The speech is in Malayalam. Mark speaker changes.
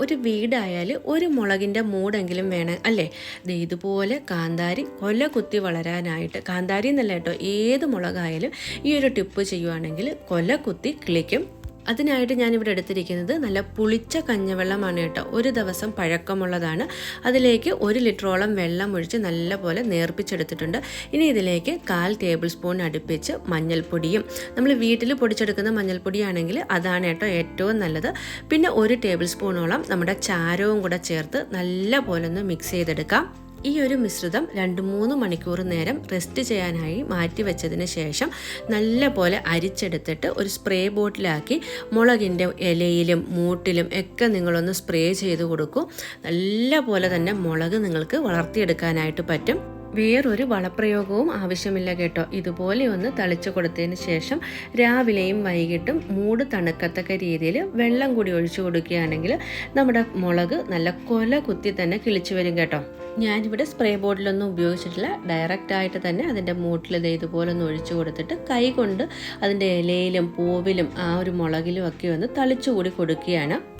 Speaker 1: ഒരു വീടായാൽ ഒരു മുളകിന്റെ മൂടെങ്കിലും വേണം അല്ലേ? ദേ ഇതുപോലെ കാന്താരി കൊല കുത്തി വളരാനായിട്ട് കാന്താരി എന്നല്ല കേട്ടോ ഏത് മുളകായാലും ഈ ഒരു ടിപ്പ് ചെയ്യുവാണെങ്കിൽ കൊല കുത്തി കിളിക്കും. അതിനായിട്ട് ഞാനിവിടെ എടുത്തിരിക്കുന്നത് നല്ല പുളിച്ച കഞ്ഞവെള്ളമാണ് കേട്ടോ. ഒരു ദിവസം പഴക്കമുള്ളതാണ്. അതിലേക്ക് ഒരു ലിറ്ററോളം വെള്ളം ഒഴിച്ച് നല്ലപോലെ നേർപ്പിച്ചെടുത്തിട്ടുണ്ട്. ഇനി ഇതിലേക്ക് കാൽ ടേബിൾ സ്പൂൺ അടുപ്പിച്ച് മഞ്ഞൾപ്പൊടിയും. നമ്മൾ വീട്ടിൽ പൊടിച്ചെടുക്കുന്ന മഞ്ഞൾപ്പൊടിയാണെങ്കിൽ അതാണ് കേട്ടോ ഏറ്റവും നല്ലത്. പിന്നെ ഒരു ടേബിൾ സ്പൂണോളം നമ്മുടെ ചാരവും കൂടെ ചേർത്ത് നല്ലപോലെ ഒന്ന് മിക്സ് ചെയ്തെടുക്കാം. ഈ ഒരു മിശ്രിതം രണ്ട് മൂന്ന് മണിക്കൂർ നേരം റെസ്റ്റ് ചെയ്യാനായി മാറ്റി വെച്ചതിന് ശേഷം നല്ല പോലെ അരിച്ചെടുത്തിട്ട് ഒരു സ്പ്രേ ബോട്ടിലാക്കി മുളകിന്റെ ഇലയിലും മൂട്ടിലും ഒക്കെ നിങ്ങളൊന്ന് സ്പ്രേ ചെയ്ത് കൊടുക്കും. നല്ല പോലെ തന്നെ മുളക് നിങ്ങൾക്ക് വളർത്തിയെടുക്കാനായിട്ട് പറ്റും. വേറൊരു വളപ്രയോഗവും ആവശ്യമില്ല കേട്ടോ. ഇതുപോലെ ഒന്ന് തളിച്ചു കൊടുത്തതിന് ശേഷം രാവിലെയും വൈകിട്ടും മൂട് തണുക്കത്തക്ക രീതിയിൽ വെള്ളം കൂടി ഒഴിച്ചു കൊടുക്കുകയാണെങ്കിൽ നമ്മുടെ മുളക് നല്ല കൊല കുത്തി തന്നെ കിളിച്ചു വരും കേട്ടോ. ഞാനിവിടെ സ്പ്രേ ബോട്ടിലൊന്നും ഉപയോഗിച്ചിട്ടില്ല. ഡയറക്റ്റ് ആയിട്ട് തന്നെ അതിന്റെ മൂട്ടിൽ ഇത് ഇതുപോലെ ഒന്ന് ഒഴിച്ചു കൊടുത്തിട്ട് കൈ കൊണ്ട് അതിന്റെ ഇലയിലും പൂവിലും ആ ഒരു മുളകിലും ഒക്കെ ഒന്ന് തളിച്ചു കൂടി കൊടുക്കുകയാണ്.